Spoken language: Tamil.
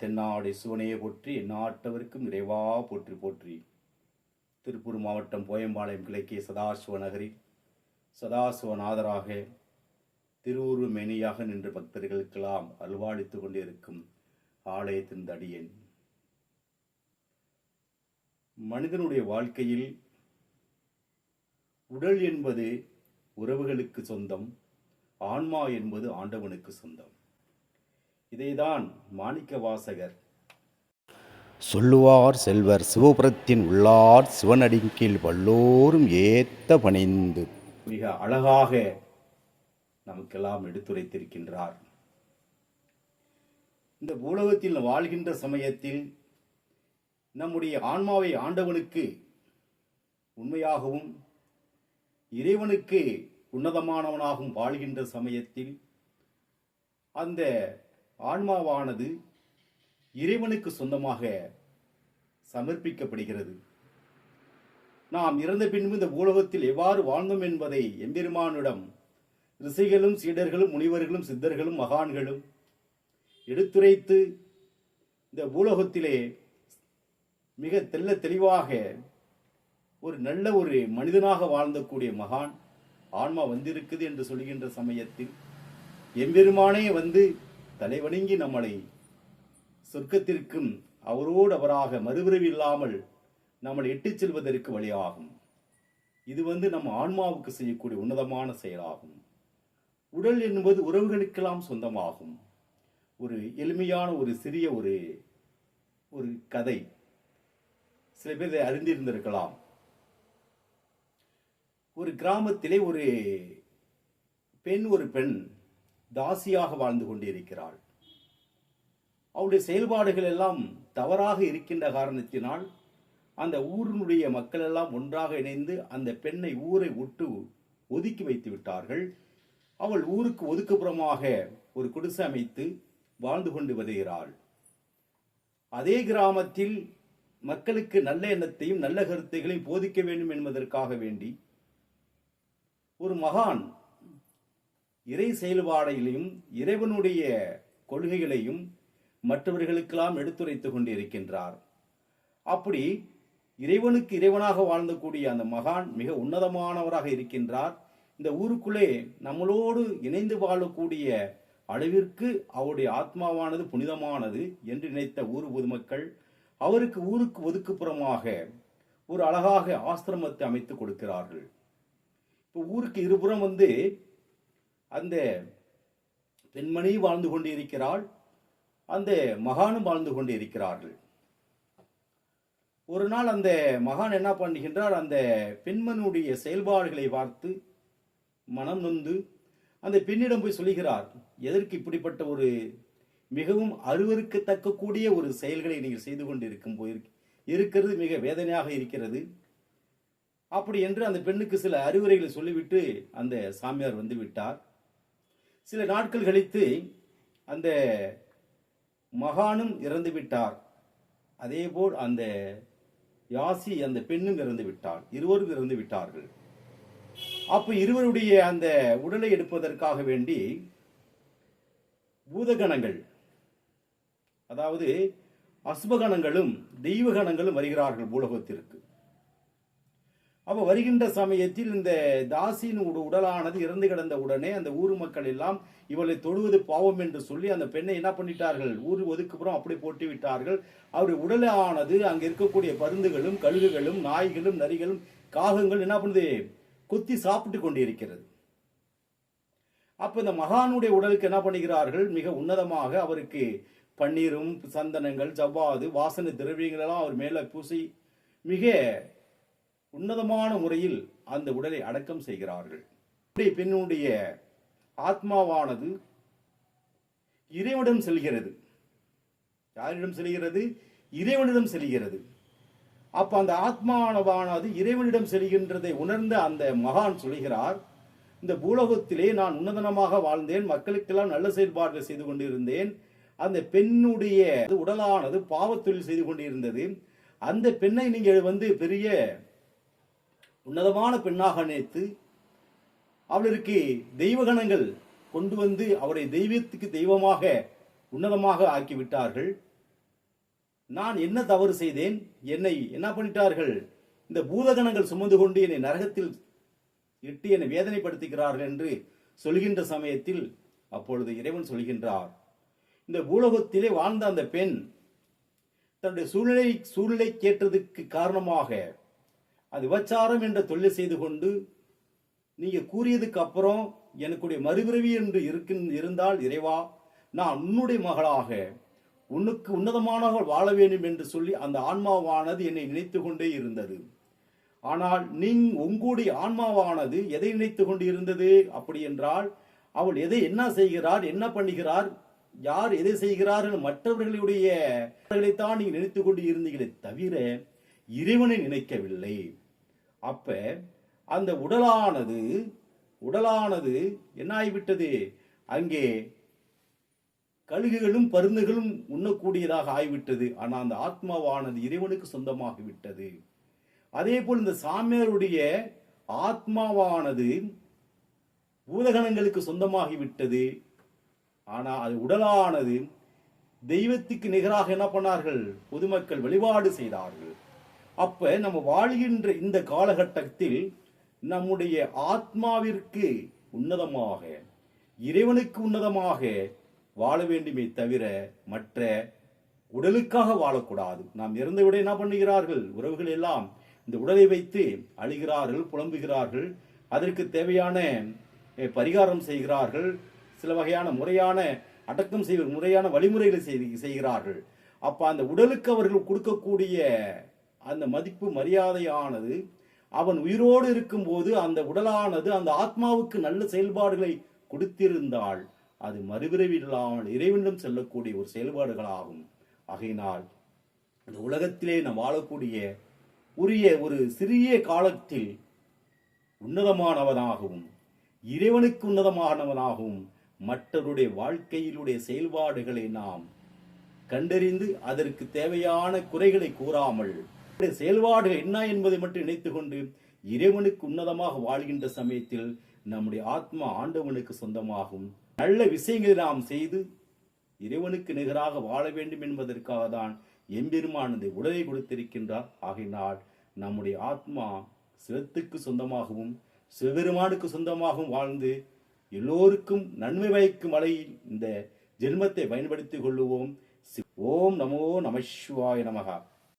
தென்னாடு சிவனையை போற்றி நாட்டவருக்கும் இறைவா போற்றி போற்றி. திருப்பூர் மாவட்டம் போயம்பாளையம் கிழக்கே சதாசிவ நகரில் சதாசிவநாதராக திருவுரு மேனியாக நின்ற பக்தர்களுக்கெல்லாம் அல்வாழித்துக் கொண்டிருக்கும் ஆலயத்தின் தடியன். மனிதனுடைய வாழ்க்கையில் உடல் என்பது உறவுகளுக்கு சொந்தம் ஆன்மா என்பது ஆண்டவனுக்கு சொந்தம். இதைதான் மாணிக்க வாசகர் சொல்லுவார் செல்வர் சிவபுரத்தின் உள்ளார் சிவனடிக்கீழ் வல்லோரும் ஏத்த பணிந்து. மிக அழகாக நமக்கெல்லாம் எடுத்துரைத்திருக்கின்றார். இந்த பூலகத்தில் வாழ்கின்ற சமயத்தில் நம்முடைய ஆன்மாவை ஆண்டவனுக்கு உண்மையாகவும் இறைவனுக்கு உன்னதமானவனாகவும் வாழ்கின்ற சமயத்தில் அந்த ஆன்மாவானது இறைவனுக்கு சொந்தமாக சமர்ப்பிக்கப்படுகிறது. நாம் இறந்த பின்பு இந்த பூலகத்தில் எவ்வாறு வாழ்ந்தோம் என்பதை எம்பெருமானிடம் ரிஷிகளும் சீடர்களும் முனிவர்களும் சித்தர்களும் மகான்களும் எடுத்துரைத்து இந்த பூலோகத்திலே மிக தெல்ல தெளிவாக ஒரு நல்ல ஒரு மனிதனாக வாழ்ந்தக்கூடிய மகான் ஆன்மா வந்திருக்குது என்று சொல்கின்ற சமயத்தில் எம்பெருமானே வந்து தலைவணங்கி நம்மளை சொர்க்கத்திற்கும் அவரோடு அவராக மறுபிறவி இல்லாமல் நம்மளை இட்டுச் செல்வதற்கு வழியாகும். இது வந்து நம்ம ஆன்மாவுக்கு செய்யக்கூடிய உன்னதமான செயலாகும். உடல் என்பது உறவுகளுக்கெல்லாம் சொந்தமாகும். ஒரு எளிமையான ஒரு சிறிய ஒரு ஒரு கதை. சில பேர் இதை அறிந்திருந்திருக்கலாம். ஒரு கிராமத்திலே ஒரு பெண் ஒரு பெண் தாசியாக வாழ்ந்து கொண்டிருக்கிறாள். அவளுடைய செயல்பாடுகள் எல்லாம் தவறாக இருக்கின்ற காரணத்தினால் அந்த ஊரினுடைய மக்கள் எல்லாம் ஒன்றாக இணைந்து அந்த பெண்ணை ஊரை விட்டு ஒதுக்கி வைத்து விட்டார்கள். அவள் ஊருக்கு ஒதுக்குப்புறமாக ஒரு குடிசை அமைத்து வாழ்ந்து கொண்டு வருகிறாள். அதே கிராமத்தில் மக்களுக்கு நல்ல எண்ணத்தையும் நல்ல கருத்துகளையும் போதிக்க வேண்டும் என்பதற்காக வேண்டி ஒரு மகான் இறை செயல்பாடையிலையும் இறைவனுடைய கொள்கைகளையும் மற்றவர்களுக்கெல்லாம் எடுத்துரைத்து கொண்டிருக்கின்றார். அப்படி இறைவனுக்கு இறைவனாக வாழ்ந்தக்கூடிய அந்த மகான் மிக உன்னதமானவராக இருக்கின்றார். இந்த ஊருக்குள்ளே நம்மளோடு இணைந்து வாழக்கூடிய அளவிற்கு அவருடைய ஆத்மாவானது புனிதமானது என்று நினைத்த ஊர் பொதுமக்கள் அவருக்கு ஊருக்கு ஒதுக்குப்புறமாக ஒரு அழகாக ஆசிரமத்தை அமைத்து கொடுக்கிறார்கள். இப்போ ஊருக்கு இருபுறம் வந்து அந்த பெண்மணி வாழ்ந்து கொண்டு இருக்கிறாள் அந்த மகானும் வாழ்ந்து கொண்டு இருக்கிறார்கள் ஒரு நாள் அந்த மகான் என்ன பண்ணுகின்றார் அந்த பெண்மனுடைய செயல்பாடுகளை பார்த்து மனம் நொந்து அந்த பெண்ணிடம் போய் சொல்லுகிறார் எதற்கு இப்படிப்பட்ட ஒரு மிகவும் அருவருக்கத்தக்க கூடிய ஒரு செயல்களை நீங்கள் செய்து கொண்டு இருக்கும் போய் இருக்கிறது மிக வேதனையாக இருக்கிறது. அப்படி என்று அந்த பெண்ணுக்கு சில அறிவுரைகளை சொல்லிவிட்டு அந்த சாமியார் வந்து விட்டார். சில நாட்கள் கழித்து அந்த மகானும் இறந்து விட்டார் அதேபோல் அந்த யாசி அந்த பெண்ணும் இறந்து விட்டார் இருவரும் இறந்து விட்டார்கள் அப்ப இருவருடைய அந்த உடலை எடுப்பதற்காக வேண்டி பூதகணங்கள் அதாவது அசுபகணங்களும் தெய்வகணங்களும் வருகிறார்கள் பூலகத்திற்கு. அப்ப வருகின்ற சமயத்தில் இந்த தாசியின் உடலானது இறந்து கிடந்த உடனே அந்த ஊர் மக்கள் எல்லாம் இவளை தொழுவது பாவம் என்று சொல்லி அந்த பெண்ணை என்ன பண்ணிட்டார்கள்? ஊர் ஒதுக்குப்புறம் அப்படி போட்டு விட்டார்கள். அவருடைய உடலானது அங்க இருக்கக்கூடிய பருந்துகளும் கழுகுகளும் நாய்களும் நரிகளும் காகங்கள் என்ன பண்ணுது? கொத்தி சாப்பிட்டு கொண்டிருக்கிறது. அப்ப இந்த மகானுடைய உடலுக்கு என்ன பண்ணுகிறார்கள்? மிக உன்னதமாக அவருக்கு பன்னீரும் சந்தனங்கள் ஜவ்வாது வாசனை திரவியங்கள் எல்லாம் அவர் மேல பூசி மிக உன்னதமான முறையில் அந்த உடலை அடக்கம் செய்கிறார்கள். இப்படி பெண்ணுடைய ஆத்மாவானது இறைவனிடம் செல்கிறது. யாரிடம் செல்கிறது? இறைவனிடம் செல்கிறது. அப்ப அந்த ஆத்மானவானது இறைவனிடம் செல்கின்றதை உணர்ந்த அந்த மகான் சொல்கிறார் இந்த பூலோகத்திலே நான் உன்னதனமாக வாழ்ந்தேன் மக்களுக்கெல்லாம் நல்ல செயல்பாடுகள் செய்து கொண்டிருந்தேன் அந்த பெண்ணுடைய உடலானது பாவத்தொழில் செய்து கொண்டிருந்தது அந்த பெண்ணை நீங்கள் வந்து பெரிய உன்னதமான பெண்ணாக நினைத்து அவளுக்கு தெய்வகணங்கள் கொண்டு வந்து அவரை தெய்வத்துக்கு தெய்வமாக உன்னதமாக ஆக்கிவிட்டார்கள். நான் என்ன தவறு செய்தேன்? என்னை என்ன பண்ணிட்டார்கள்? இந்த பூதகணங்கள் சுமந்து கொண்டு என்னை நரகத்தில் இட்டு என்னை வேதனைப்படுத்துகிறார்கள் என்று சொல்கின்ற சமயத்தில் அப்பொழுது இறைவன் சொல்கின்றார். இந்த பூலோகத்திலே வாழ்ந்த அந்த பெண் தன்னுடைய சூழ்நிலை சூழ்நிலை கேட்டதுக்கு காரணமாக விபச்சாரம் என்ற தொழிலை செய்து கொண்டு நீங்க கூறியதுக்கு அப்புறம் எனக்குடைய மறுபிறவி என்று இருக்கின் இருந்தால் இறைவா நான் உன்னுடைய மகளாக உன்னுக்கு உன்னதமானவர்கள் வாழ வேண்டும் என்று சொல்லி அந்த ஆன்மாவானது என்னை நினைத்து கொண்டே இருந்தது. ஆனால் நீ உங்களுடைய ஆன்மாவானது எதை நினைத்து கொண்டு இருந்தது? அப்படி என்றால் அவள் எதை என்ன செய்கிறார் என்ன பண்ணுகிறார் யார் எதை செய்கிறார்கள் மற்றவர்களுடைய தான் நீங்க நினைத்து கொண்டு இருந்தீங்களே தவிர இறைவனை நினைக்கவில்லை. அப்ப அந்த உடலானது உடலானது என்ன ஆகிவிட்டது அங்கே கழுகுகளும் பருந்துகளும் உண்ணக்கூடியதாக ஆகிவிட்டது ஆனால் அந்த ஆத்மாவானது இறைவனுக்கு சொந்தமாகிவிட்டது. அதே போல் இந்த சாமியாருடைய ஆத்மாவானது பூதகணங்களுக்கு சொந்தமாகிவிட்டது. ஆனால் அது உடலானது தெய்வத்துக்கு நிகராக என்ன பண்ணார்கள்? பொதுமக்கள் வழிபாடு செய்தார்கள். அப்ப நம்ம வாழ்கின்ற இந்த காலகட்டத்தில் நம்முடைய ஆத்மாவிற்கு உன்னதமாக இறைவனுக்கு உன்னதமாக வாழ வேண்டுமே தவிர மற்ற உடலுக்காக வாழக்கூடாது. நாம் இறந்தவிட என்ன பண்ணுகிறார்கள்? உறவுகள் எல்லாம் இந்த உடலை வைத்து அழுகிறார்கள் புலம்புகிறார்கள். அதற்கு தேவையான பரிகாரம் செய்கிறார்கள். சில வகையான முறையான அடக்கம் செய்வது முறையான வழிமுறைகளை செய்கிறார்கள். அப்ப அந்த உடலுக்கு அவர்கள் கொடுக்கக்கூடிய அந்த மதிப்பு மரியாதையானது. அவன் உயிரோடு இருக்கும்போது அந்த உடலானது அந்த ஆத்மாவுக்கு நல்ல செயல்பாடுகளை கொடுத்திருந்தால் அது மறுபிறவில்லாமல் இறைவனிடம் செல்லக்கூடிய ஒரு செயல்பாடுகளாகும். ஆகையினால் இந்த உலகத்திலே நாம் வாழக்கூடிய உரிய ஒரு சிறிய காலத்தில் உன்னதமானவனாகவும் இறைவனுக்கு உன்னதமானவனாகவும் மற்றவருடைய வாழ்க்கையிலுடைய செயல்பாடுகளை நாம் கண்டறிந்து அதற்கு தேவையான குறைகளை கூறாமல் செயல்பாடுகள் என்ன என்பதை மட்டும் நினைத்துக் கொண்டு இறைவனுக்கு உன்னதமாக வாழ்கின்ற சமயத்தில் நம்முடைய ஆத்மா ஆண்டவனுக்கு சொந்தமாகும். நல்ல விஷயங்களை நாம் செய்து இறைவனுக்கு நிகராக வாழ வேண்டும் என்பதற்காக தான் எம்பெருமான் இந்த உடலை கொடுத்திருக்கின்றார். ஆகையினால் நம்முடைய ஆத்மா சிவத்துக்கு சொந்தமாகவும் சிவபெருமானுக்கு சொந்தமாகவும் வாழ்ந்து எல்லோருக்கும் நன்மை வைக்கும் வகையில் இந்த ஜென்மத்தை பயன்படுத்திக் கொள்ளுவோம். ஓம் நமோ நமசிவாய நமகா